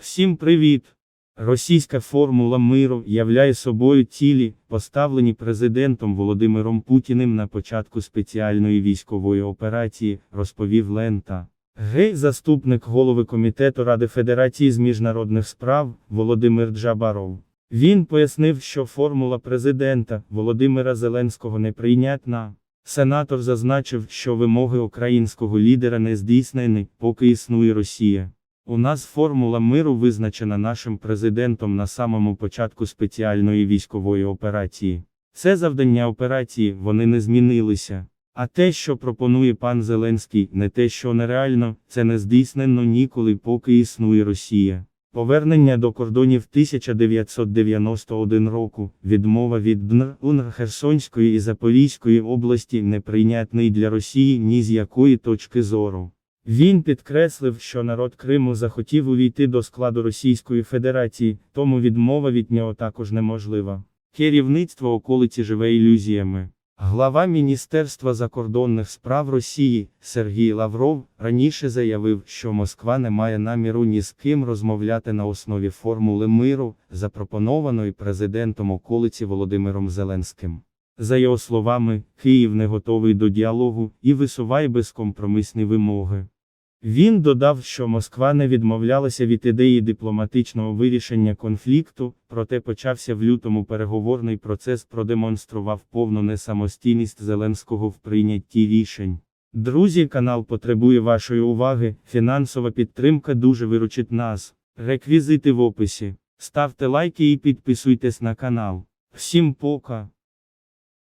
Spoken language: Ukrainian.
Всім привіт! Російська формула миру являє собою цілі, поставлені президентом Володимиром Путіним на початку спеціальної військової операції, розповів Лента. Гей, заступник голови Комітету Ради Федерації з міжнародних справ Володимир Джабаров. Він пояснив, що формула президента Володимира Зеленського неприйнятна. Сенатор зазначив, що вимоги українського лідера не здійснені, поки існує Росія. У нас формула миру визначена нашим президентом на самому початку спеціальної військової операції. Це завдання операції, вони не змінилися. А те, що пропонує пан Зеленський, не те, що нереально, це не здійснено ніколи, поки існує Росія. Повернення до кордонів 1991 року, відмова від ДНР, УНР Херсонської і Запорізької області неприйнятний для Росії ні з якої точки зору. Він підкреслив, що народ Криму захотів увійти до складу Російської Федерації, тому відмова від нього також неможлива. Керівництво околиці живе ілюзіями. Глава Міністерства закордонних справ Росії Сергій Лавров раніше заявив, що Москва не має наміру ні з ким розмовляти на основі формули миру, запропонованої президентом околиці Володимиром Зеленським. За його словами, Київ не готовий до діалогу і висуває безкомпромісні вимоги. Він додав, що Москва не відмовлялася від ідеї дипломатичного вирішення конфлікту, проте почався в лютому переговорний процес продемонстрував повну несамостійність Зеленського в прийнятті рішень. Друзі, канал потребує вашої уваги, фінансова підтримка дуже виручить нас. Реквізити в описі. Ставте лайки і підписуйтесь на канал. Всім пока!